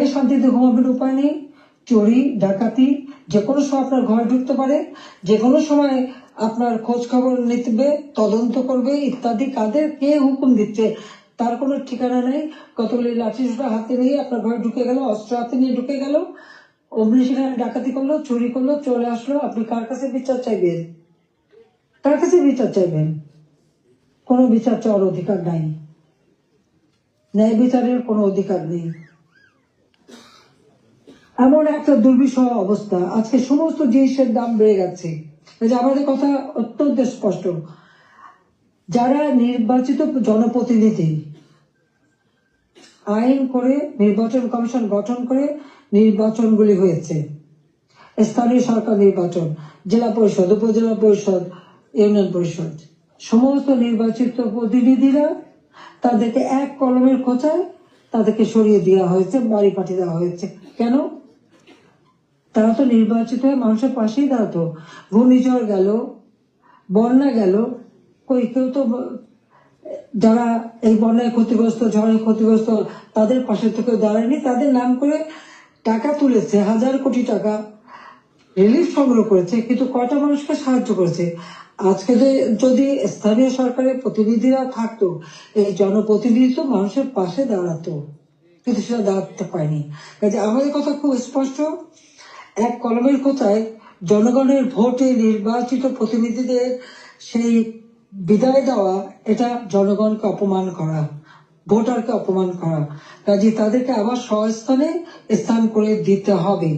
ঘরে শান্তিতে ঘুমাবেন উপায় নেই। চুরি, ডাকাতি যে কোনো সময় আপনার ঘরে ঢুকতে পারে। যে কোনো সময় আপনার খোঁজ খবর নিতে, তদন্ত করবে, ইত্যাদি কাদের কে হুকুম দিচ্ছে, তার কোনো ঠিকানা নেই। কতগুলি লাঠি সোটা হাতে নিয়ে আপনার ঘরে ঢুকে গেল, অস্ত্র হাতে নিয়ে ঢুকে গেল, অমনি সেখানে ডাকাতি করল, চুরি করল, চলে আসলো। আপনি কার কাছে বিচার চাইবেন? কার কাছে বিচার চাইবেন। কোনো বিচার চাওয়ার অধিকার নাই। ন্যায় বিচারের কোনো অধিকার নেই। এমন একটা দুর্বিষহ অবস্থা। আজকে সমস্ত জিনিসের দাম বেড়ে গেছে আমাদের কথা অত্যন্ত স্পষ্ট। যারা নির্বাচিত জনপ্রতিনিধি, আইন করে নির্বাচন কমিশন গঠন করে নির্বাচনগুলি হয়েছে। স্থানীয় সরকার নির্বাচন, জেলা পরিষদ, উপজেলা পরিষদ, ইউনিয়ন পরিষদ। সমস্ত নির্বাচিত প্রতিনিধিরা তাদেরকে এক কলমের খোঁচায় তাদেরকে সরিয়ে দেওয়া হয়েছে, বাড়ি পাঠিয়ে দেওয়া হয়েছে। কেন? তারা তো নির্বাচিত হয়ে মানুষের পাশেই দাঁড়াতো। ঘূর্ণিঝড় গেল, বন্যা গেল, কই কেউ তো যারা এই বন্যায় ক্ষতিগ্রস্ত, ঝড়ে ক্ষতিগ্রস্ত, তাদের পাশে তো কেউ দাঁড়ায়নি। তাদের নাম করে টাকা তুলেছে, হাজার কোটি টাকা রিলিফ সংগ্রহ করেছে, কিন্তু কয়টা মানুষকে সাহায্য করেছে? আজকে যে যদি স্থানীয় সরকারের প্রতিনিধিরা থাকতো, এই জনপ্রতিনিধি তো মানুষের পাশে দাঁড়াতো, কিন্তু সেটা দাঁড়াতে পারেনি। কাজে আমাদের কথা খুব স্পষ্ট। এক কলমের কোথায় জনগণের ভোটে নির্বাচিত প্রতিনিধিদের সেই বিদায় দেওয়া, এটা জনগণকে অপমান করা, ভোটারকে অপমান করা। কাজে তাদেরকে আবার স্বস্থানে স্থান করে দিতে হবে।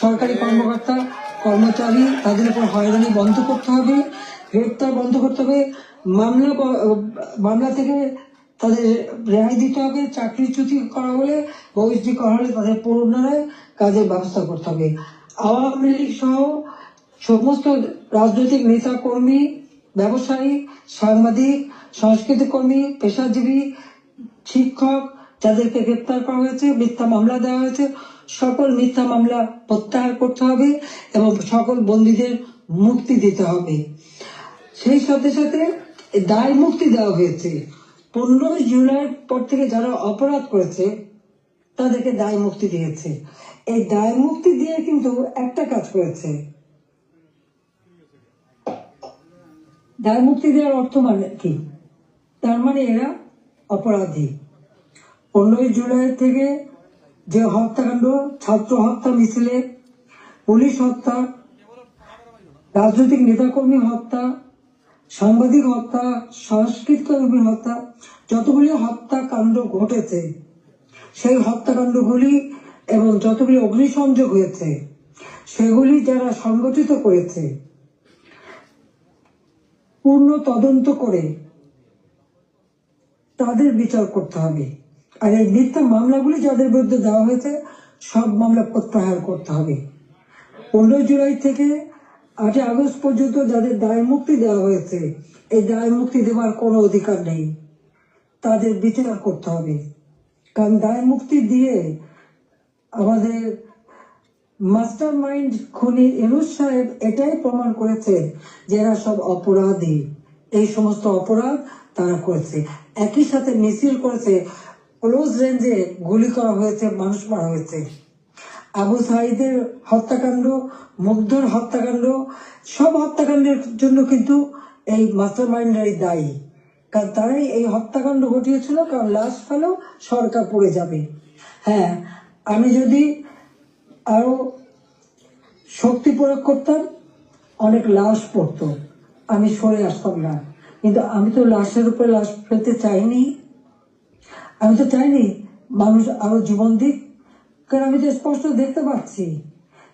সরকারি কর্মকর্তা, কর্মচারী, তাদের উপর হয়রানি বন্ধ করতে হবে, গ্রেপ্তার বন্ধ করতে হবে, মামলা মামলা থেকে তাদের রেহাই দিতে হবে, চাকরিচ্যুতি করা হলে বহিষ্কৃত করা হলে তাদের পুনরায় কাজের ব্যবস্থা করতে হবে। আওয়ামী লীগ সহ সমস্ত রাজনৈতিক নেতা কর্মী ব্যবসায়ী, সাংবাদিক, সংস্কৃতি কর্মী, পেশাজীবী, শিক্ষক, যাদেরকে গ্রেপ্তার করা হয়েছে, মিথ্যা মামলা দেওয়া হয়েছে, সকল মিথ্যা মামলা প্রত্যাহার করতে হবে এবং সকল বন্দীদের মুক্তি দিতে হবে। সেই সাথে সাথে দায় মুক্তি দেওয়া হয়েছে। পনেরোই জুলাইয়ের পর থেকে যারা অপরাধ করেছে তাদেরকে দায় মুক্তি দিয়েছে। এই দায় মুক্তি দিয়ে কিন্তু একটা কাজ করেছে। দায় মুক্তি দেওয়ার অর্থ মানে কি? তার মানে এরা অপরাধী। পনেরোই জুলাই থেকে যে হত্যাকাণ্ড, ছাত্র হত্যা, মিছিলে, পুলিশ হত্যা, রাজনৈতিক নেতাকর্মী হত্যা, সাংবাদিক হত্যা সংস্কৃত কর্মী হত্যা, যতগুলি হত্যাকাণ্ড ঘটেছে সেই হত্যাকাণ্ডগুলি এবং যতগুলি অগ্নিসংযোগ হয়েছে, সেগুলি যারা সংগঠিত করেছে, পূর্ণ তদন্ত করে তাদের বিচার করতে হবে। আর এই মিথ্যা মামলাগুলি যাদের বিরুদ্ধে দেওয়া হয়েছে, সব মামলা প্রত্যাহার করতে হবে। পনেরোই জুলাই থেকে আটই আগস্ট পর্যন্ত যাদের দায় মুক্তি দেওয়া হয়েছে, এই দায় মুক্তি দেওয়ার কোনো অধিকার নেই। তাদের বিচার করতে হবে। কারণ দায় মুক্তি দিয়ে আমাদের মাস্টার মাইন্ড খুনি এনুস সাহেব এটাই প্রমাণ করেছে যে এরা সব অপরাধী। এই সমস্ত অপরাধ তারা করেছে। একই সাথে মিছিল করেছে, ক্লোজ রেঞ্জে গুলি করা হয়েছে, মানুষ মারা হয়েছে। আবু সাইদের হত্যাকাণ্ড, মুগ্ধর হত্যাকাণ্ড, সব হত্যাকাণ্ডের জন্য কিন্তু এই মাস্টার মাইন্ডারই দায়ী। কারণ তারাই এই হত্যাকাণ্ড ঘটিয়েছিল, কারণ লাশ ফেলেও সরকার পড়ে যাবে। হ্যাঁ আমি যদি আরও শক্তি প্রয়োগ করতাম, অনেক লাশ পড়তো। আমি সরে আসতাম না। কিন্তু আমি তো লাশের উপরে লাশ ফেলতে চাইনি। আমি তো চাইনি মানুষ আরও জীবন দিক। কারণ আমি তো স্পষ্ট দেখতে পাচ্ছি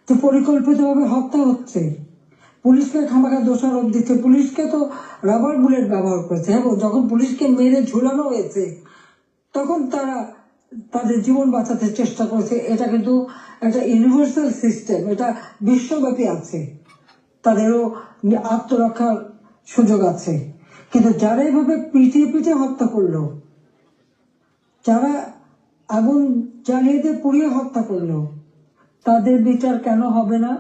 যে পরিকল্পিতভাবে হত্যা হচ্ছে। পুলিশকে খামাখা দোষারোপ দিচ্ছে। পুলিশকে তো রাবার বুলেট ব্যবহার করেছে। এবং যখন পুলিশকে মেরে ঝুলানো হয়েছে, তখন তারা তাদের জীবন বাঁচাতে চেষ্টা করেছে। এটা কিন্তু একটা ইউনিভার্সাল সিস্টেম এটা বিশ্বব্যাপী আছে। তাদেরও আত্মরক্ষার সুযোগ আছে। কিন্তু যারা এভাবে পিটিয়ে পিটিয়ে হত্যা করল, যারা আগুন জ্বালিয়ে দিয়ে পুড়িয়ে হত্যা করল, তাদের বিচার কেন হবে না?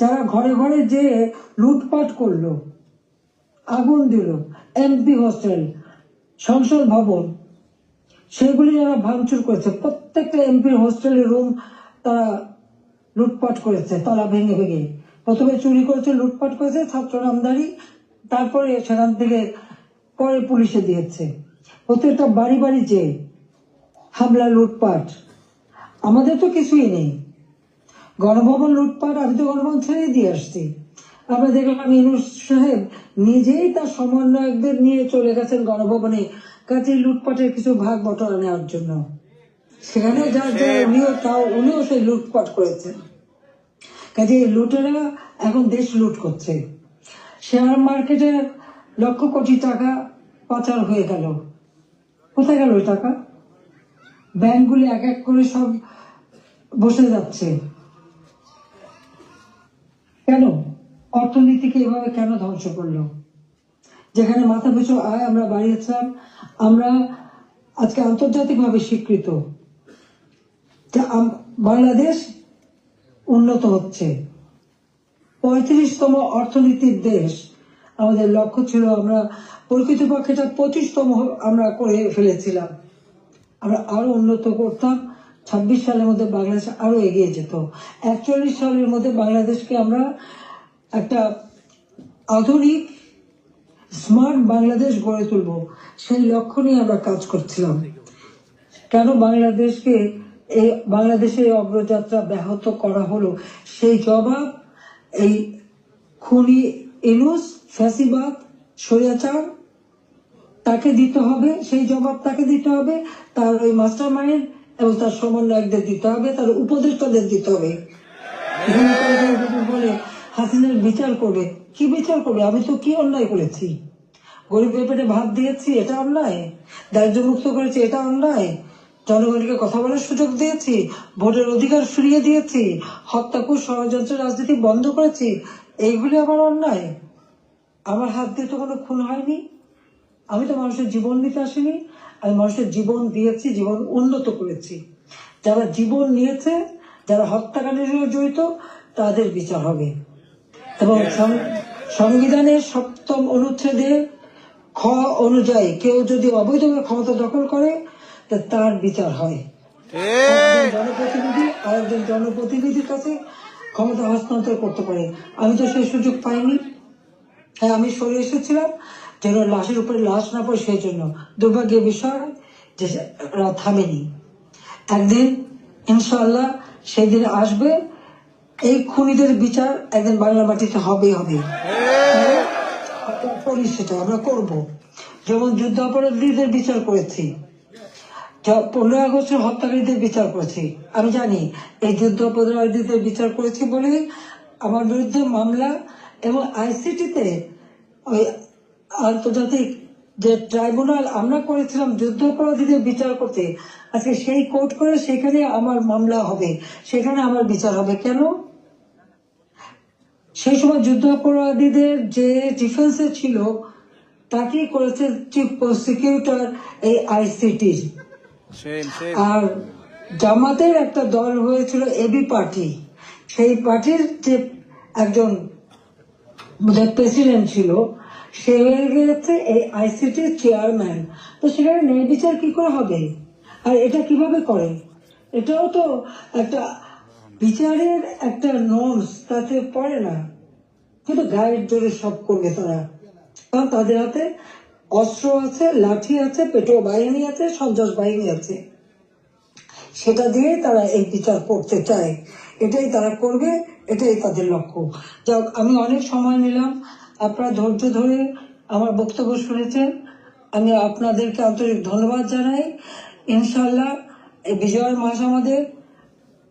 যারা ঘরে ঘরে যে লুটপাট করল, আগুন দিল, এমপি হোস্টেল, সংসদ ভবন, সেগুলি যারা ভাঙচুর করেছে, প্রত্যেকটা এমপির হোস্টেলের রুম তারা লুটপাট করেছে, তালা ভেঙে ভেঙে। প্রথমে চুরি করেছে, লুটপাট করেছে, ছাত্র নামদারি, তারপরে সেখান থেকে পরে পুলিশে দিয়েছে। প্রত্যেকটা বাড়ি বাড়ি যে হামলা, লুটপাট। আমাদের তো কিছুই নেই। গণভবন লুটপাট আমি তো গণভবন ছেড়ে দিয়ে আসছি। আমরা দেখলাম ইনুস সাহেব নিজেই তার সমন্বয়কদের নিয়ে চলে গেছেন গণভবনে কাজে লুটপাটের কিছু ভাগ বটরা নেওয়ার জন্য। সেখানে যার যার উনিও তাও উনিও সেই লুটপাট করেছেন। কাজে লুটেরা এখন দেশ লুট করছে। শেয়ার মার্কেটে লক্ষ কোটি টাকা পাচার হয়ে গেল। কোথায় গেল টাকা? ব্যাংকগুলি এক এক করে সব বসে যাচ্ছে। কেন? অর্থনীতিকে এভাবে কেন ধ্বংস করল? যেখানে মাথা পিছু আয় আমরা বাড়িয়েছিলাম, আমরা আজকে আন্তর্জাতিকভাবে স্বীকৃত। বাংলাদেশ উন্নত হচ্ছে। পঁয়ত্রিশতম অর্থনীতির দেশ। আমাদের লক্ষ্য ছিল আমরা প্রকৃতপক্ষে এটা পঁচিশতম আমরা করে ফেলেছিলাম। আমরা আরও উন্নত করতাম। ছাব্বিশ সালের মধ্যে বাংলাদেশ আরও এগিয়ে যেত। একচল্লিশ সালের মধ্যে বাংলাদেশকে আমরা একটা আধুনিক, স্মার্ট বাংলাদেশ গড়ে তুলব। সেই লক্ষ্য নিয়ে আমরা কাজ করছিলাম। কেন বাংলাদেশকে এই, বাংলাদেশের অগ্রযাত্রা ব্যাহত করা হলো? সেই জবাব এই খুনি ইনুস ফ্যাসিবাদ, স্বৈরাচার তাকে দিতে হবে। সেই জবাব তাকে দিতে হবে। তার ওই মাস্টার মাইন্ড এবং তার সমন্বয়কদের দিতে হবে, তার উপদেষ্টাদের দিতে হবে। বলে, হাসিনার বিচার করবে। কি বিচার করবে? আমি তো কি অন্যায় করেছি? গরিবের পেটে ভাত দিয়েছি, এটা অন্যায়? দারিদ্র মুক্ত করেছি, এটা অন্যায়? জনগণকে কথা বলার সুযোগ দিয়েছি, ভোটের অধিকার ফিরিয়ে দিয়েছি, হত্যা হত্যাকুর ষড়যন্ত্র রাজনীতি বন্ধ করেছি, এইগুলি আমার অন্যায়? আমার হাত দিয়ে তো কোনো খুন হয়নি? আমি তো মানুষের জীবন নিতে আসিনি আমি মানুষের জীবন দিয়েছি জীবন উন্নত করেছি। যারা জীবন নিয়েছে যারা হত্যাকাণ্ডের সঙ্গে জড়িত তাদের বিচার হবে। এবং সংবিধানের সপ্তম অনুচ্ছেদে খ অনুযায়ী কেউ যদি অবৈধভাবে ক্ষমতা দখল করে তার বিচার হয়। জনপ্রতিনিধি আর একজন জনপ্রতিনিধির কাছে ক্ষমতা হস্তান্তর করতে পারে। আমি তো সেই সুযোগ পাইনি। হ্যাঁ আমি সরে এসেছিলাম। যেন লাশের উপরে লাশ না পড়ে সেই জন্য দুর্ভাগ্যের বিষয় যে থামেনি। একদিন ইনশাল্লাহ সেই দিন আসবে, এই খুনিদের বিচার একদিন বাংলা মাটিতে হবেই হবে। আমরা আমরা করব। যেমন যুদ্ধ অপরাধীদের বিচার করেছি পনেরোই আগস্টের হত্যাকারীদের বিচার করেছি। আমি জানি, এই যুদ্ধ অপরাধীদের বিচার করেছি বলে আমার বিরুদ্ধে মামলা এবং আইসিটিতে ওই আন্তর্জাতিক যে ট্রাইব্যুনাল আমরা করেছিলাম যুদ্ধ অপরাধীদের বিচার করতে। আজকে সেই কোর্ট করে সেখানে আমার মামলা হবে সেখানে আমার বিচার হবে। কেন? সেই সময় যুদ্ধ অপরাধীদের যে ডিফেন্সে ছিল তাকেই করেছে চিফ প্রসিকিউটর এই আইসিটি. আর জামাতের একটা দল হয়েছিল এবি পার্টি। সেই পার্টির যে একজন প্রেসিডেন্ট ছিল গেছে এই চেয়ারম্যান, তো কি করে হবে? আর এটা কীভাবে করে? এটাও তো একটা বিচারের একটা নর্মস তাতে পড়ে না। কিন্তু সব করবে তারা। কারণ তাদের হাতে অস্ত্র আছে, লাঠি আছে পেটো বাহিনী আছে সন্ত্রাস বাহিনী আছে। সেটা দিয়ে তারা এই বিচার করতে চায়। এটাই তারা করবে, এটাই তাদের লক্ষ্য। যাক, আমি অনেক সময় নিলাম। আপনারা ধৈর্য ধরে আমার বক্তব্য শুনেছেন। আমি আপনাদেরকে আন্তরিক ধন্যবাদ জানাই। ইনশাল্লাহ এই বিজয়ের মাস আমাদের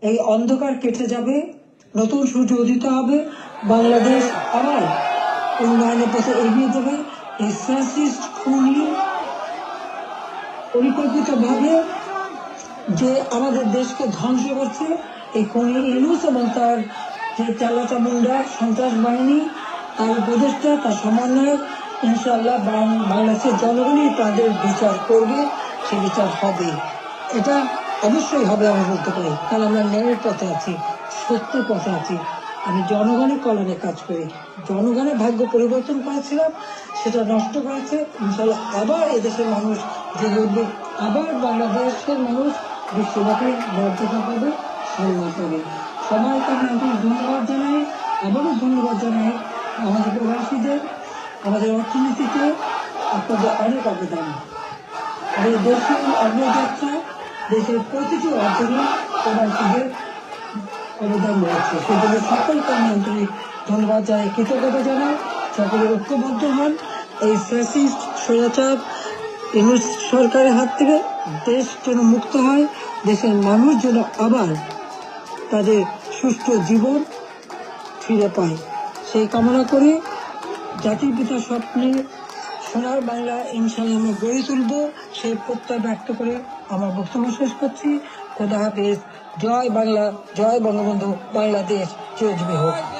এই অন্ধকার কেটে যাবে। নতুন সূর্য উদিত হবে। বাংলাদেশ আবার উন্নয়নের পথে এগিয়ে যাবে। এই ফ্যাসিস্ট খুনি পরিকল্পিতভাবে যে আমাদের দেশকে ধ্বংস করছে, এই খুনি ইউনুস এবং তার যে চালাচা মুন্ডা সন্ত্রাস বাহিনী তার উপদেষ্টা তার সমন্বয়ক ইনশাল্লাহ বাংলাদেশের জনগণই তাদের বিচার করবে, সে বিচার হবে। এটা অবশ্যই হবে আমি বলতে পারি। কারণ আমরা ন্যায়ের পথে আছি, সত্যের পথে আছি। আমি জনগণের কল্যাণে কাজ করি। জনগণের ভাগ্য পরিবর্তন করেছিলাম, সেটা নষ্ট করেছে। ইনশাল্লাহ আবার এদেশের মানুষ জেগে উঠবে। আবার বাংলাদেশের মানুষ বিশ্বব্যাপী মর্যাদা পাবে, সম্মান পাবে। সবাইকে আমি ধন্যবাদ জানাই, আবারও ধন্যবাদ জানাই। আমাদের প্রবাসীদের আমাদের অর্থনীতিতে আপনাদের অনেক অবদান। আমাদের দেশের অগ্রযাত্রা, দেশের প্রতিটি অর্জনে প্রবাসীদের অবদান রয়েছে। সেজন্য সকলকে আমি ধন্যবাদ জানাই, কৃতজ্ঞতা জানাই। সকলে ঐক্যবদ্ধ হন। এই ফ্যাসিস্ট স্বৈরাচার ইউনুস সরকারের হাত থেকে দেশ যেন মুক্ত হয়, দেশের মানুষ যেন আবার তাদের সুষ্ঠু জীবন ফিরে পায়। সেই কামনা করে জাতির পিতা স্বপ্নে সোনার বাংলা ইনশাল্লাহ আমরা গড়ে তুলব। সেই প্রত্যয় ব্যক্ত করে আমার বক্তব্য শেষ করছি। খোদা হাফেজ। জয় বাংলা, জয় বঙ্গবন্ধু, বাংলাদেশ। চিরজীবী হোক।